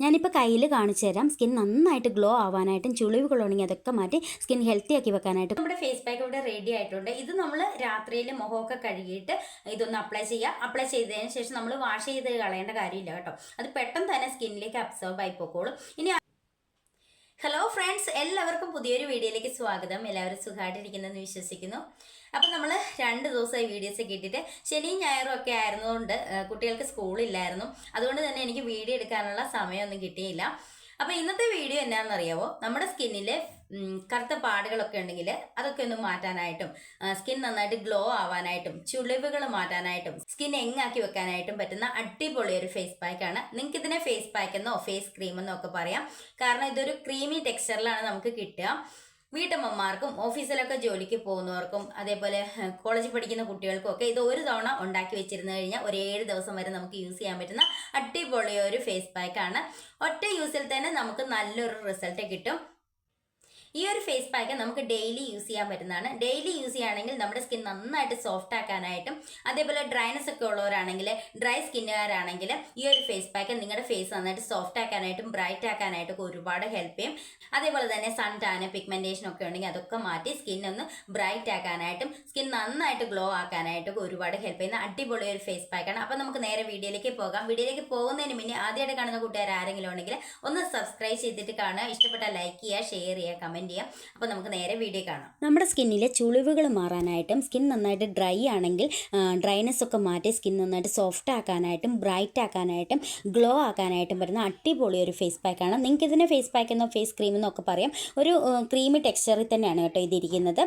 ഞാനിപ്പോൾ കയ്യിൽ കാണിച്ചു തരാം. സ്കിൻ നന്നായിട്ട് ഗ്ലോ ആവാനായിട്ടും ചുളിവുകൾ ചുളിവുകളുണ്ടെങ്കിൽ അതൊക്കെ മാറ്റി സ്കിൻ ഹെൽത്തി ആക്കി വെക്കാനായിട്ട്. നമ്മുടെ ഫേസ് പാക്ക് ഇവിടെ റെഡി ആയിട്ടുണ്ട്. ഇത് നമ്മൾ രാത്രിയിൽ മുഖമൊക്കെ കഴുകിയിട്ട് ഇതൊന്ന് അപ്ലൈ ചെയ്യുക അപ്ലൈ ചെയ്തതിന് ശേഷം നമ്മൾ വാഷ് ചെയ്ത് കളയേണ്ട കാര്യമില്ല കേട്ടോ. അത് പെട്ടെന്ന് തന്നെ സ്കിന്നിലേക്ക് അബ്സോർബ് ആയി പോക്കോളും. ഇനി ഹലോ ഫ്രണ്ട്സ് എല്ലാവർക്കും പുതിയൊരു വീഡിയോയിലേക്ക് സ്വാഗതം. എല്ലാവരും സുഖമായിട്ടിരിക്കുന്നെന്ന് വിശ്വസിക്കുന്നു. അപ്പം നമ്മൾ രണ്ട് ദിവസമായി വീഡിയോസ് കിട്ടിയിട്ട് ശനിയും ഞായറും ഒക്കെ ആയിരുന്നതുകൊണ്ട് കുട്ടികൾക്ക് സ്കൂളില്ലായിരുന്നു അതുകൊണ്ട് തന്നെ എനിക്ക് വീഡിയോ എടുക്കാനുള്ള സമയമൊന്നും കിട്ടിയില്ല. അപ്പോൾ ഇന്നത്തെ വീഡിയോ എന്നാണെന്നറിയാവോ നമ്മുടെ സ്കിന്നിൽ കറുത്ത പാടുകളൊക്കെ ഉണ്ടെങ്കിൽ അതൊക്കെ ഒന്ന് മാറ്റാനായിട്ടും സ്കിൻ നന്നായിട്ട് ഗ്ലോ ആവാനായിട്ടും ചുളിവുകൾ മാറ്റാനായിട്ടും സ്കിൻ എങ്ങാക്കി വെക്കാനായിട്ടും പറ്റുന്ന അടിപൊളി ഒരു ഫേസ് പാക്കാണ് നിങ്ങൾക്ക് ഇതിനെ ഫേസ് പാക്ക് എന്നോ ഫേസ് ക്രീം എന്നോ ഒക്കെ പറയാം. കാരണം ഇതൊരു ക്രീമി ടെക്സ്ചറിലാണ് നമുക്ക് കിട്ടുക. വീട്ടമ്മമാർക്കും ഓഫീസിലൊക്കെ ജോലിക്ക് പോകുന്നവർക്കും അതേപോലെ കോളേജിൽ പഠിക്കുന്ന കുട്ടികൾക്കും ഒക്കെ ഇത് ഒരു തവണ ഉണ്ടാക്കി വെച്ചിരുന്നു കഴിഞ്ഞാൽ ഒരു ഏഴ് ദിവസം വരെ നമുക്ക് യൂസ് ചെയ്യാൻ പറ്റുന്ന അടിപൊളി ഒരു ഫേസ് പാക്കാണ് ഒറ്റ യൂസിൽ തന്നെ നമുക്ക് നല്ലൊരു റിസൾട്ട് കിട്ടും. ഈ ഒരു ഫേസ് പാക്ക് നമുക്ക് ഡെയിലി യൂസ് ചെയ്യാൻ പറ്റുന്നതാണ്. ഡെയിലി യൂസ് ചെയ്യുകയാണെങ്കിൽ നമ്മുടെ സ്കിൻ നന്നായിട്ട് സോഫ്റ്റ് ആക്കാനായിട്ടും അതേപോലെ ഡ്രൈനസ് ഒക്കെ ഉള്ളവരാണെങ്കിൽ ഡ്രൈ സ്കിന്നുകാരാണെങ്കിൽ ഈ ഒരു ഫേസ് പാക്ക് നിങ്ങളുടെ ഫേസ് നന്നായിട്ട് സോഫ്റ്റ് ആക്കാനായിട്ടും ബ്രൈറ്റ് ആക്കാനായിട്ടും ഒക്കെ ഒരുപാട് ഹെൽപ്പ് ചെയ്യും. അതേപോലെ തന്നെ സൺ ടാന് പിഗ്മെന്റേഷൻ ഒക്കെ ഉണ്ടെങ്കിൽ അതൊക്കെ മാറ്റി സ്കിൻ ഒന്ന് ബ്രൈറ്റ് ആക്കാനായിട്ടും സ്കിൻ നന്നായിട്ട് ഗ്ലോ ആക്കാനായിട്ടും ഒരുപാട് ഹെൽപ്പ് ചെയ്യുന്ന അടിപൊളി ഒരു ഫേസ് പാക്കാണ് അപ്പോൾ നമുക്ക് നേരെ വീഡിയോയിലേക്ക് പോകാം. വീഡിയോയിലേക്ക് പോകുന്നതിന് മുന്നേ ആദ്യമായിട്ട് കാണുന്ന കൂട്ടുകാർ ആരെങ്കിലും ഉണ്ടെങ്കിൽ ഒന്ന് സബ്സ്ക്രൈബ് ചെയ്തിട്ട് കാണുക. ഇഷ്ടപ്പെട്ട ലൈക്ക് ചെയ്യുക ഷെയർ ചെയ്യുക കമന്റ് ചെയ്യുക അപ്പോൾ നമുക്ക് നേരെ വീഡിയോ കാണാം. നമ്മുടെ സ്കിന്നിലെ ചുളിവുകൾ മാറാനായിട്ടും സ്കിൻ നന്നായിട്ട് ഡ്രൈ ആണെങ്കിൽ ഡ്രൈനെസ് ഒക്കെ മാറ്റി സ്കിൻ നന്നായിട്ട് സോഫ്റ്റ് ആക്കാനായിട്ടും ബ്രൈറ്റ് ആക്കാനായിട്ടും ഗ്ലോ ആക്കാനായിട്ടും വരുന്ന അടിപൊളി ഒരു ഫേസ് പാക്കാണ് നിങ്ങൾക്ക് ഇതിനെ ഫേസ് പാക്ക് എന്നോ ഫേസ് ക്രീം എന്നോ ഒക്കെ പറയാം. ഒരു ക്രീമി ടെക്സ്ചറിൽ തന്നെയാണ് കേട്ടോ ഇതിരിക്കുന്നത്.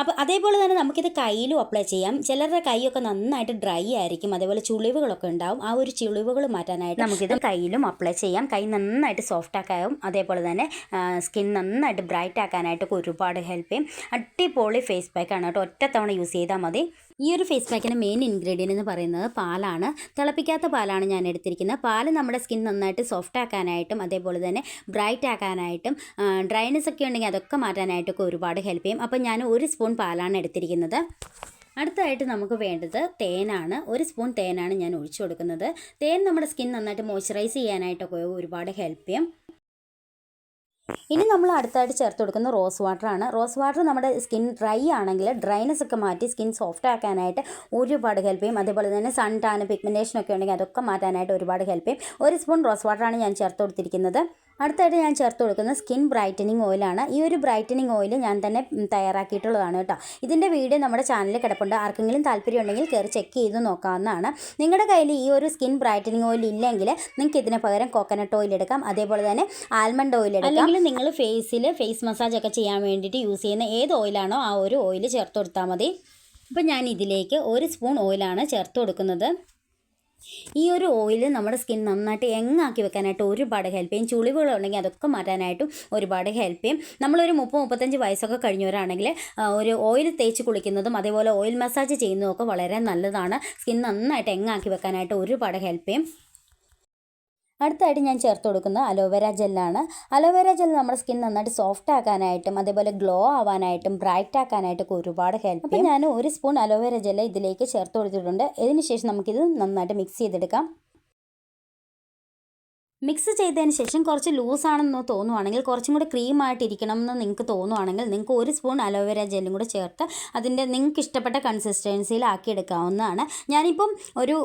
അപ്പോൾ അതേപോലെ തന്നെ നമുക്കിത് കയ്യിലും അപ്ലൈ ചെയ്യാം. ചിലരുടെ കൈയൊക്കെ നന്നായിട്ട് ഡ്രൈ ആയിരിക്കും. അതേപോലെ ചുളിവുകളൊക്കെ ഉണ്ടാവും. ആ ഒരു ചുളിവുകൾ മാറ്റാനായിട്ട് നമുക്കിത് കയ്യിലും അപ്ലൈ ചെയ്യാം. കൈ നന്നായിട്ട് സോഫ്റ്റ് ആക്കാവും. അതേപോലെ തന്നെ സ്കിൻ നന്നായിട്ട് ബ്രൈറ്റ് ആക്കാനായിട്ടൊക്കെ ഒരുപാട് ഹെൽപ്പ് ചെയ്യും. അടിപൊളി ഫേസ് പാക്കാണ് കേട്ടോ. ഒറ്റ തവണ യൂസ് ചെയ്താൽ മതി. ഈ ഒരു ഫേസ് പാക്കിന്റെ മെയിൻ ഇൻഗ്രീഡിയന്റ് എന്ന് പറയുന്നത് പാലാണ്. തിളപ്പിക്കാത്ത പാലാണ് ഞാൻ എടുത്തിരിക്കുന്നത്. പാൽ നമ്മുടെ സ്കിൻ നന്നായിട്ട് സോഫ്റ്റ് ആക്കാനായിട്ടും അതേപോലെ തന്നെ ബ്രൈറ്റ് ആക്കാനായിട്ടും ഡ്രൈനെസ് ഒക്കെ ഉണ്ടെങ്കിൽ അതൊക്കെ മാറ്റാനായിട്ടൊക്കെ ഒരുപാട് ഹെൽപ്പ് ചെയ്യും. അപ്പോൾ ഞാൻ ഒരു സ്പൂൺ പാലാണ് എടുത്തിരിക്കുന്നത്. അടുത്തായിട്ട് നമുക്ക് വേണ്ടത് തേനാണ്. ഒരു സ്പൂൺ തേനാണ് ഞാൻ ഒഴിച്ചു കൊടുക്കുന്നത്. തേൻ നമ്മുടെ സ്കിൻ നന്നായിട്ട് മോയ്സ്ചറൈസ് ചെയ്യാനായിട്ടൊക്കെ ഒരുപാട് ഹെൽപ്പ് ചെയ്യും. ഇനി നമ്മൾ അടുത്തായിട്ട് ചേർത്ത് കൊടുക്കുന്ന റോസ് വാട്ടറാണ് റോസ് വാട്ടർ നമ്മുടെ സ്കിൻ ഡ്രൈ ആണെങ്കിൽ ഡ്രൈനസ് ഒക്കെ മാറ്റി സ്കിൻ സോഫ്റ്റ് ആക്കാനായിട്ട് ഒരുപാട് ഹെൽപ്പ് ചെയ്യും. അതേപോലെ തന്നെ സൺ ടാൻ പിഗ്മെന്റേഷൻ ഒക്കെ ഉണ്ടെങ്കിൽ അതൊക്കെ മാറ്റാനായിട്ട് ഒരുപാട് ഹെൽപ്പ് ചെയ്യും. ഒരു സ്പൂൺ റോസ് വാട്ടറാണ് ഞാൻ ചേർത്ത് കൊടുത്തിരിക്കുന്നത്. അടുത്തായിട്ട് ഞാൻ ചേർത്ത് കൊടുക്കുന്ന സ്കിൻ ബ്രൈറ്റനിങ് ഓയിലാണ്. ഈ ഒരു ബ്രൈറ്റനിങ് ഓയിൽ ഞാൻ തന്നെ തയ്യാറാക്കിയിട്ടുള്ളതാണ് കേട്ടോ. ഇതിന്റെ വീഡിയോ നമ്മുടെ ചാനലിൽ കിടപ്പുണ്ട്. ആർക്കെങ്കിലും താല്പര്യം ഉണ്ടെങ്കിൽ കയറി ചെക്ക് ചെയ്ത് നോക്കാവുന്നതാണ്. നിങ്ങളുടെ കയ്യിൽ ഈ ഒരു സ്കിൻ ബ്രൈറ്റനിങ് ഓയിൽ ഇല്ലെങ്കിൽ നിങ്ങൾക്ക് ഇതിന് പകരം കോക്കനട്ട് ഓയിൽ എടുക്കാം. അതേപോലെ തന്നെ ആൽമണ്ട് ഓയിൽ എടുക്കാം. അല്ലെങ്കിൽ നിങ്ങൾ ഫേസിൽ ഫേസ് മസാജ് ഒക്കെ ചെയ്യാൻ വേണ്ടിയിട്ട് യൂസ് ചെയ്യുന്ന ഏത് ഓയിലാണോ ആ ഒരു ഓയിൽ ചേർത്ത് കൊടുത്താൽ മതി. അപ്പോൾ ഞാൻ ഇതിലേക്ക് ഒരു സ്പൂൺ ഓയിലാണ് ചേർത്ത് കൊടുക്കുന്നത്. ഈ ഒരു ഓയിൽ നമ്മുടെ സ്കിൻ നന്നായിട്ട് എങ്ങാക്കി വെക്കാനായിട്ട് ഒരുപാട് ഹെൽപ്പ് ചെയ്യും. ചുളിവുകളുണ്ടെങ്കിൽ അതൊക്കെ മാറ്റാനായിട്ടും ഒരുപാട് ഹെൽപ്പ് ചെയ്യും. നമ്മളൊരു മുപ്പത് മുപ്പത്തഞ്ച് വയസ്സൊക്കെ കഴിഞ്ഞവരാണെങ്കിൽ ഒരു ഓയിൽ തേച്ച് കുളിക്കുന്നതും അതേപോലെ ഓയിൽ മസാജ് ചെയ്യുന്നതും ഒക്കെ വളരെ നല്ലതാണ്. സ്കിൻ നന്നായിട്ട് എങ്ങാക്കി വെക്കാനായിട്ട് ഒരുപാട് ഹെൽപ്പ് ചെയ്യും. അടുത്തായിട്ട് ഞാൻ ചേർത്ത് കൊടുക്കുന്നത് അലോവേര ജെല്ലാണ്. അലോവേര ജെൽ നമ്മുടെ സ്കിൻ നന്നായിട്ട് സോഫ്റ്റ് ആക്കാനായിട്ടും അതേപോലെ ഗ്ലോ ആവാനായിട്ടും ബ്രൈറ്റ് ആക്കാനായിട്ടൊക്കെ ഒരുപാട് ഹെൽപ്പ് അപ്പോൾ ഞാൻ ഒരു സ്പൂൺ അലോവേര ജെൽ ഇതിലേക്ക് ചേർത്ത് കൊടുത്തിട്ടുണ്ട്. ഇതിന് ശേഷം നമുക്കിത് നന്നായിട്ട് മിക്സ് ചെയ്തെടുക്കാം. മിക്സ് ചെയ്തതിന് ശേഷം കുറച്ച് ലൂസാണെന്ന് തോന്നുവാണെങ്കിൽ കുറച്ചും കൂടി ക്രീമായിട്ട് ഇരിക്കണം എന്ന് നിങ്ങൾക്ക് തോന്നുവാണെങ്കിൽ നിങ്ങൾക്ക് ഒരു സ്പൂൺ അലോവേര ജെല്ലും കൂടെ ചേർത്ത് അതിന്റെ നിങ്ങൾക്ക് ഇഷ്ടപ്പെട്ട കൺസിസ്റ്റൻസിയിൽ ആക്കിയെടുക്കാവുന്നതാണ് ഞാനിപ്പം ഒരു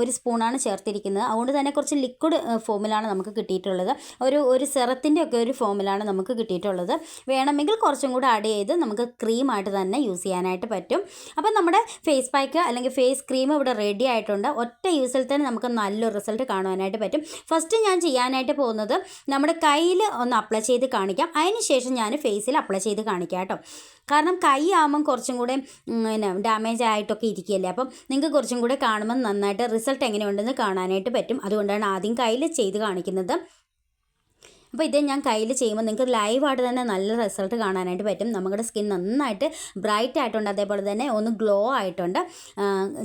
ഒരു സ്പൂണാണ് ചേർത്തിരിക്കുന്നത്. അതുകൊണ്ട് തന്നെ കുറച്ച് ലിക്വിഡ് ഫോമിലാണ് നമുക്ക് കിട്ടിയിട്ടുള്ളത്. ഒരു ഒരു സിറത്തിന്റെ ഒക്കെ ഒരു ഫോമിലാണ് നമുക്ക് കിട്ടിയിട്ടുള്ളത്. വേണമെങ്കിൽ കുറച്ചും കൂടെ ആഡ് ചെയ്ത് നമുക്ക് ക്രീമായിട്ട് തന്നെ യൂസ് ചെയ്യാനായിട്ട് പറ്റും. അപ്പം നമ്മുടെ ഫേസ് പാക്ക് അല്ലെങ്കിൽ ഫേസ് ക്രീം ഇവിടെ റെഡി ആയിട്ടുണ്ട്. ഒറ്റ യൂസിൽ തന്നെ നമുക്ക് നല്ലൊരു റിസൾട്ട് കാണുവാനായിട്ട് പറ്റും. ഫസ്റ്റ് ഞാൻ ചെയ്യാനായിട്ട് പോകുന്നത് നമ്മുടെ കയ്യിൽ ഒന്ന് അപ്ലൈ ചെയ്ത് കാണിക്കാം. അതിന് ശേഷം ഞാൻ ഫേസിൽ അപ്ലൈ ചെയ്ത് കാണിക്കാം കേട്ടോ. കാരണം കൈ ആകുമ്പം കുറച്ചും കൂടെ പിന്നെ ഡാമേജ് ആയിട്ടൊക്കെ ഇരിക്കുകയല്ലേ? അപ്പം നിങ്ങൾക്ക് കുറച്ചും കൂടെ കാണുമ്പോൾ നന്നായിട്ട് റിസൾട്ട് എങ്ങനെയുണ്ടെന്ന് കാണാനായിട്ട് പറ്റും. അതുകൊണ്ടാണ് ആദ്യം കയ്യിൽ ചെയ്ത് കാണിക്കുന്നത്. അപ്പോൾ ഇത് ഞാൻ കയ്യിൽ ചെയ്യുമ്പോൾ നിങ്ങൾക്ക് ലൈവായിട്ട് തന്നെ നല്ല റിസൾട്ട് കാണാനായിട്ട് പറ്റും. നമ്മുടെ സ്കിൻ നന്നായിട്ട് ബ്രൈറ്റ് ആയിട്ടുണ്ട്. അതേപോലെ തന്നെ ഒന്ന് ഗ്ലോ ആയിട്ടുണ്ട്.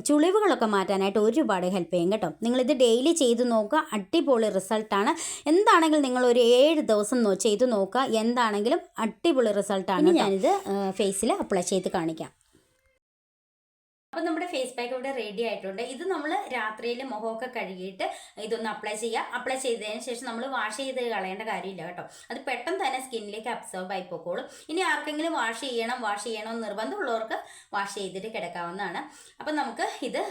ചുളിവുകളൊക്കെ മാറ്റാനായിട്ട് ഒരുപാട് ഹെൽപ്പ് ചെയ്യും കേട്ടോ. നിങ്ങളിത് ഡെയിലി ചെയ്ത് നോക്കുക. അടിപൊളി റിസൾട്ടാണ് എന്താണെങ്കിലും നിങ്ങൾ ഒരു ഏഴ് ദിവസം ചെയ്ത് നോക്കുക. എന്താണെങ്കിലും അടിപൊളി റിസൾട്ടാണ് ഞാനിത് ഫേസിൽ അപ്ലൈ ചെയ്ത് കാണിക്കാം. അപ്പം നമ്മുടെ ഫേസ് പാക്ക് ഇവിടെ റെഡി ആയിട്ടുണ്ട്. ഇത് നമ്മൾ രാത്രിയിൽ മുഖമൊക്കെ കഴുകിയിട്ട് ഇതൊന്ന് അപ്ലൈ ചെയ്യുക അപ്ലൈ ചെയ്തതിന് ശേഷം നമ്മൾ വാഷ് ചെയ്ത് കളയേണ്ട കാര്യമില്ല കേട്ടോ. അത് പെട്ടെന്ന് തന്നെ സ്കിന്നിലേക്ക് അബ്സോർബ് ആയി പോക്കോളും. ഇനി ആർക്കെങ്കിലും വാഷ് ചെയ്യണം വാഷ് ചെയ്യണം എന്ന് നിർബന്ധമുള്ളവർക്ക് വാഷ് ചെയ്തിട്ട് കിടക്കാവുന്നതാണ്. അപ്പം നമുക്ക് ഇത്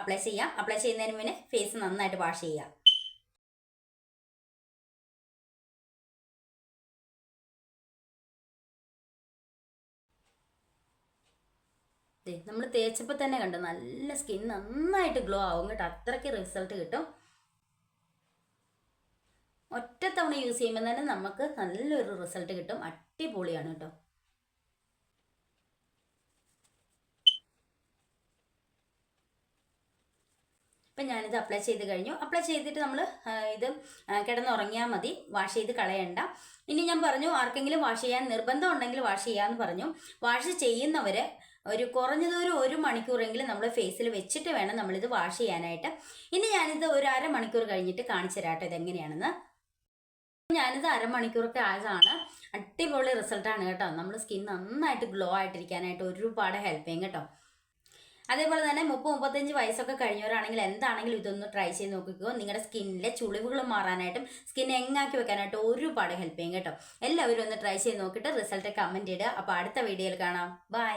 അപ്ലൈ ചെയ്യാം. അപ്ലൈ ചെയ്യുന്നതിന് മുന്നേ ഫേസ് നന്നായിട്ട് വാഷ് ചെയ്യാം. നമ്മൾ തേച്ചപ്പോൾ തന്നെ കണ്ടു നല്ല സ്കിൻ നന്നായിട്ട് ഗ്ലോ ആവും കേട്ടോ. അത്രയ്ക്ക് റിസൾട്ട് കിട്ടും. ഒറ്റ തവണ യൂസ് ചെയ്യുമ്പോൾ തന്നെ നമുക്ക് നല്ലൊരു റിസൾട്ട് കിട്ടും. അടിപൊളിയാണ് കേട്ടോ. ഇപ്പം ഞാനിത് അപ്ലൈ ചെയ്ത് കഴിഞ്ഞു. അപ്ലൈ ചെയ്തിട്ട് നമ്മൾ ഇത് കിടന്നുറങ്ങിയാൽ മതി. വാഷ് ചെയ്ത് കളയണ്ട. ഇനി ഞാൻ പറഞ്ഞു ആർക്കെങ്കിലും വാഷ് ചെയ്യാൻ നിർബന്ധം ഉണ്ടെങ്കിൽ വാഷ് ചെയ്യാമെന്ന് പറഞ്ഞു. വാഷ് ചെയ്യുന്നവർ ഒരു കുറഞ്ഞത് ഒരു ഒരു മണിക്കൂറെങ്കിലും നമ്മൾ ഫേസിൽ വെച്ചിട്ട് വേണം നമ്മളിത് വാഷ് ചെയ്യാനായിട്ട്. ഇനി ഞാനിത് ഒരു അരമണിക്കൂർ കഴിഞ്ഞിട്ട് കാണിച്ചു തരാട്ടോ ഇതെങ്ങനെയാണെന്ന്. ഞാനിത് അരമണിക്കൂറൊക്കെ ആയതാണ്. അടിപൊളി റിസൾട്ടാണ് കേട്ടോ. നമ്മൾ സ്കിൻ നന്നായിട്ട് ഗ്ലോ ആയിട്ടിരിക്കാനായിട്ട് ഒരുപാട് ഹെൽപ്പ് ചെയ്യും കേട്ടോ. അതേപോലെ തന്നെ മുപ്പത് മുപ്പത്തഞ്ച് വയസ്സൊക്കെ കഴിഞ്ഞവരാണെങ്കിൽ എന്താണെങ്കിലും ഇതൊന്ന് ട്രൈ ചെയ്ത് നോക്കിക്കോ. നിങ്ങളുടെ സ്കിന്നിലെ ചുളിവുകൾ മാറാനായിട്ടും സ്കിൻ എങ്ങാക്കി വെക്കാനായിട്ടും ഒരുപാട് ഹെൽപ്പ് ചെയ്യും കേട്ടോ. എല്ലാവരും ഒന്ന് ട്രൈ ചെയ്ത് നോക്കിയിട്ട് റിസൾട്ട് കമന്റ് ഇടുക. അപ്പോൾ അടുത്ത വീഡിയോയിൽ കാണാം. ബൈ